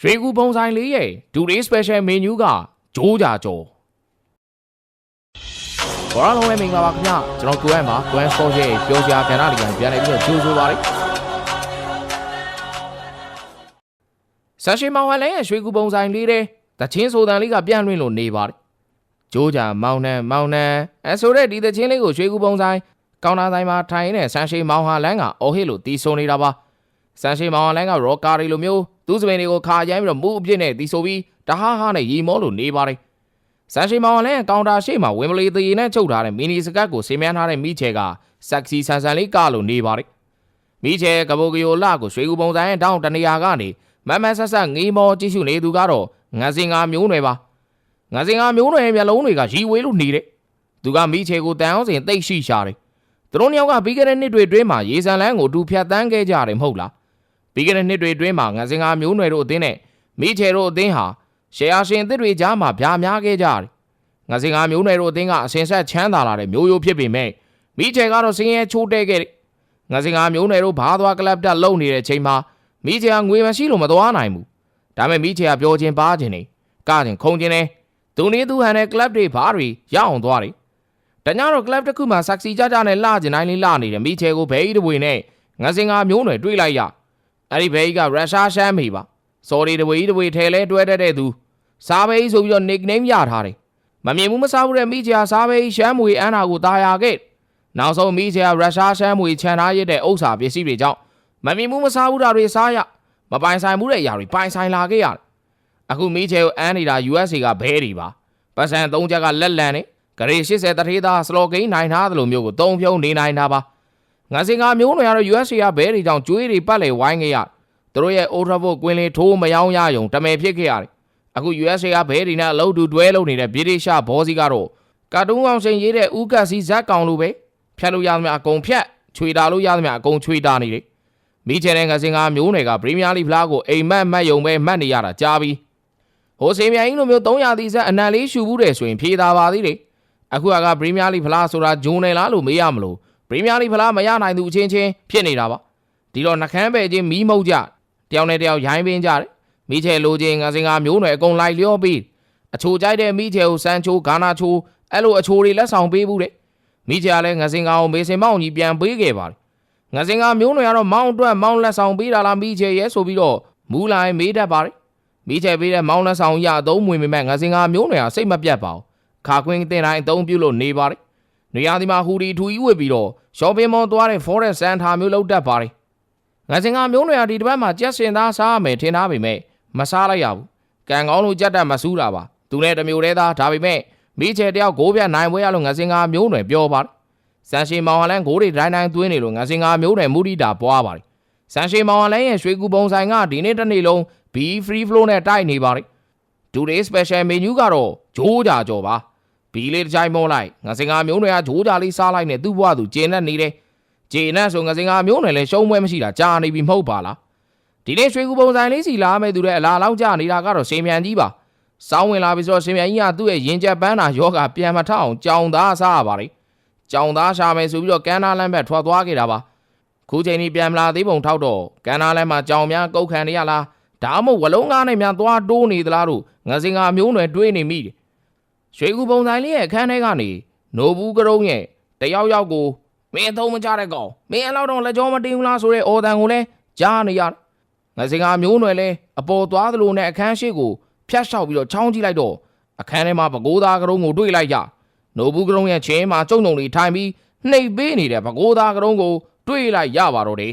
ရွှေကူပုံဆိုင်လေးရဲ့ဒူဒေးစပယ်ရှယ်မင်းယူးကဂျိုးကြကြော်ဘောရလုံးလည်းမင်္ဂလာပါခင်ဗျကျွန်တော်ကိုရန်ပါကိုရန်ဆော့ရဲ့ပြောစရာကဏ္ဍလေးကပြန်နေပြီးတော့ကြိုးဆိုပါလိမ့်ဆန်ရှိမောင်ဟန်လည်းရဲ့ရွှေကူပုံဆိုင်လေးတဲ့တချင်းဆိုတန်လေးကပြန်လွင့်လို့နေပါတယ်ဂျိုးကြမောင်နှံမောင်နှံအဲဆိုတဲ့ဒီတချင်းလေးကိုရွှေကူပုံဆိုင်ကောင်တာဆိုင်မှာထိုင်နေတဲ့ဆန်ရှိမောင်ဟာလန်းကအော်ဟစ်လို့တီးဆိုနေတာပါဆန်ရှိမောင်ဟာလန်းကရောကာရီလိုမျိုး သူ့စပင်တွေကိုခါရိုင်းပြီးတော့မူအပြစ်နဲ့တီးဆိုပြီးတဟားဟားနဲ့ရီမောလို့နေပါတယ်ဆန်ရှိမောင်ဟာလန်းကကောင်တာရှိမှဝင်မလီသေးနဲ့ချုပ်ထားတဲ့မီနီစကတ်ကိုဆင်မြန်းထားတဲ့မိချေကဆက်စီဆန်ဆန်လေးကလို့နေပါတယ်မိချေကဘိုကီယိုလကိုရွှေကူပုံဆိုင်ရဲ့တောင်းတနေရာကနေမမဆက်ဆက်ငေးမောကြည့်ရှုနေသူကတော့ငါစင်ငါမျိုးနွယ်ပါငါစင်ငါမျိုးနွယ်ရဲ့မျက်လုံးတွေကရီဝေးလို့နေတယ်သူကမိချေကိုတန်အောင်စင်တိတ်ရှိရှာတယ်သူတို့နှစ်ယောက်ကပြီးခဲ့တဲ့နှစ်တွေအတွင်းမှာရေစံလန်းကိုတူဖြတ်တန်းခဲ့ကြတယ်မဟုတ်လား ပြီးခဲ့တဲ့နှစ်တွေအတွင်းမှာငါစင်ငါမျိုးနွယ်တို့အသင်းနဲ့မိချေတို့အသင်းဟာရှယ်ယာရှင်အသစ်တွေကြားမှာဗျာများခဲ့ကြတယ်ငါစင်ငါမျိုးနွယ်တို့အသင်းကအစင်ဆက်ချမ်းသာလာတဲ့မျိုးရိုးဖြစ်ပေမဲ့မိချေကတော့စင်ရဲချိုးတဲခဲ့တယ်ငါစင်ငါမျိုးနွယ်တို့ဘားသွားကလပ်တက်လုံနေတဲ့ချိန်မှာမိချေကငွေမရှိလို့မသွားနိုင်ဘူးဒါပေမဲ့မိချေကပြောချင်းပါချင်းနေကချင်းခုံချင်းနေသူနေသူဟန်တဲ့ကလပ်တွေဘားတွေရအောင်သွားတယ်တညတော့ club တစ်ခုမှာဆက်စီကြကြနဲ့လှကျင်တိုင်းလေးလှနေတယ်မိချေကိုဘဲကြီးတပွေနဲ့ငါစင်ကမျိုးနွယ်တွေးလိုက်ရ အဲ့ဒီဘဲကြီးကရုရှားရှမ်းမေပါစော်ဒီတပွေကြီးတပွေထဲလဲတွဲတတ်တဲ့သူစားဘဲကြီးဆိုပြီးတော့ nickname ရထားတယ်မမြင်ဘူးမစားဘူးတဲ့မိချေကစားဘဲကြီးရှမ်းမွေအန်းနာကိုတာယာခဲ့နောက်ဆုံးမိချေကရုရှားရှမ်းမွေခြံထားရတဲ့ဥစ္စာပစ္စည်းတွေကြောင့်မမြင်ဘူးမစားဘူးတာတွေစားရမပိုင်ဆိုင်ဘူးတဲ့အရာတွေပိုင်ဆိုင်လာခဲ့ရတယ်အခုမိချေကိုအန်းနေတာ USA ကဘဲတွေပါပတ်စံ၃ချက်ကလက်လန်နေဂရေ80တထေးသားစလော့ကိန်းနိုင်ထားသလိုမျိုးကိုတုံးဖြုံနေနိုင်တာပါ ငါစင်ကမျိုးနွယ်ကတော့ USA ကဘဲတွေကြောင့်ကျွေးတွေပတ်လေဝိုင်းခဲ့ရသူတို့ရဲ့ Old Trafford ကွင်းလေးထိုးမယောင်းရယုံတမယ်ဖြစ်ခဲ့ရတယ်အခု USA ကဘဲတွေနဲ့အလုပ်တူတွဲလုပ်နေတဲ့ဗြိတိရှဘောစီကတော့ကာတွန်းအောင်ရှင်ရေးတဲ့ဥကတ်စီဇက်ကောင်လိုပဲဖြတ်လို့ရသမျှအကုန်ဖြတ်ချွေတာလို့ရသမျှအကုန်ချွေတာနေတယ်မိချယ်တဲ့ငါစင်ကမျိုးနွယ်ကပရီးမီးယားလိဖလားကိုအိမ်မက်မက်ယုံပဲမှတ်နေရတာကြားပြီးဟိုစင်မြိုင်ကြီးလိုမျိုး300တီဆက်အနံလေးရှူဘူးတယ်ဆိုရင်ဖြေတာပါသေးတယ်အခုကပရီးမီးယားလိဖလားဆိုတာဂျုံနယ်လားလို့မေးရမလို့ ပရီးမီးယားလိဖလားမရနိုင်သူအချင်းချင်းဖြစ်နေတာပါဒီတော့နှကန်းပဲချင်းမီးမုတ်ကြတယောက်နဲ့တယောက်ရိုင်းပင်းကြတယ်မိချေလိုချင်းငါစင်ကမျိုးနွယ်အကုန်လိုက်လျောပြီးအချိုကြိုက်တဲ့မိချေကိုစမ်းချိုးဂါနာချိုးအဲ့လိုအချိုတွေလက်ဆောင်ပေးဘူးတဲ့မိချေကလည်းငါစင်ကကိုမေစင်မောင်ကြီးပြန်ပေးခဲ့ပါတယ်ငါစင်ကမျိုးနွယ်ကတော့မောင်းအတွက်မောင်းလက်ဆောင်ပေးတာလားမိချေရဲဆိုပြီးတော့မူးလာရင်မေးတတ်ပါတယ်မိချေပေးတဲ့မောင်းလက်ဆောင်ရအသုံးဝင်ပေမဲ့ငါစင်ကမျိုးနွယ်ကစိတ်မပြတ်ပါဘူးခါကွင်းတင်တိုင်းအသုံးပြုလို့နေပါတယ်။ နေရာဒီမှာဟူဒီထူကြီးဝစ်ပြီးတော့ရှော့ပင်းမော်သွားတဲ့ Forest Center မျိုးလောက်တတ်ပါတယ်။ငါစင်ကမျိုးနွယ်ဟာဒီတစ်ပတ်မှာကြက်စင်သားစားရမယ်ထင်ထားပေမဲ့မစားလိုက်ရဘူး။ကံကောင်းလို့ကြက်တက်မစူးတာပါ။သူနဲ့တစ်မျိုးတည်းသားဒါပေမဲ့မိချေတယောက်ဂိုးပြနိုင်ပွဲရလို့ငါစင်ကမျိုးနွယ်ပြောပါတယ်။စန်ရှိမောင်ဟလန်ဂိုးတွေတိုင်းတိုင်းသွင်းနေလို့ငါစင်ကမျိုးနွယ်မူရီတာပွားပါတယ်။စန်ရှိမောင်ဟလန်ရဲ့ရွှေကူပုံဆိုင်ကဒီနေ့တစ်နေ့လုံး B free flow နဲ့တိုက်နေပါတယ်။ Today special menu ကတော့ဂျိုးကြကြော်ပါ။ ဘီလေးတစ်ချိုင်မောလိုက်ငါစင်ကမျိုးနွယ်ကဂျိုးကြလေးစားလိုက်နဲ့သူ့ဘဝသူကျင်းနဲ့နေတယ်ကျင်းနဲ့ဆိုငါစင်ကမျိုးနွယ်လဲရှုံးပွဲမရှိတာကြာနေပြီမဟုတ်ပါလားဒီနေ့ရွှေကူပုံဆိုင်လေးစီလာမယ်သူတဲ့အလားလောက်ကြာနေတာကတော့ရှင်မြန်ကြီးပါစောင်းဝင်လာပြီဆိုတော့ရှင်မြန်ကြီးကသူ့ရဲ့ရင်ကျက်ပန်းတာယောဂပြန်မထအောင်ကြောင်သားစားရပါလေကြောင်သားရှာမယ်ဆိုပြီးတော့ကန်နာလမ်းဘက်ထွက်သွားခဲ့တာပါခုချိန်นี้ပြန်မလာသေးပုံထောက်တော့ကန်နာလမ်းမှာကြောင်များကုတ်ခံနေရလားဒါမှမဟုတ်ဝလုံးကားနဲ့များသွားတိုးနေသလားတို့ငါစင်ကမျိုးနွယ်တွေးနေမိတယ် ရွှေကူပုံဆိုင်လေးရဲ့အခန်းထဲကနေနိုဘူးကရုံးရဲ့တယောက်ယောက်ကိုမင်းအသုံးမချတဲ့ကောင်မင်းအလောက်တော့လက်ကြောမတင်းဘူးလားဆိုတဲ့အော်တန်ကိုလည်းကြားနေရတယ်ငါစင်ကမျိုးနွယ်လဲအပေါ်သွားသလိုနဲ့အခန်းရှိကိုဖျက်လျှောက်ပြီးတော့ချောင်းကြည့်လိုက်တော့အခန်းထဲမှာပကိုးသားကရုံးကိုတွေ့လိုက်ကြနိုဘူးကရုံးရဲ့ချင်းမှာကျုံကျုံလေးထိုင်ပြီးနှိပ်ပေးနေတဲ့ပကိုးသားကရုံးကိုတွေ့လိုက်ရပါတော့တယ်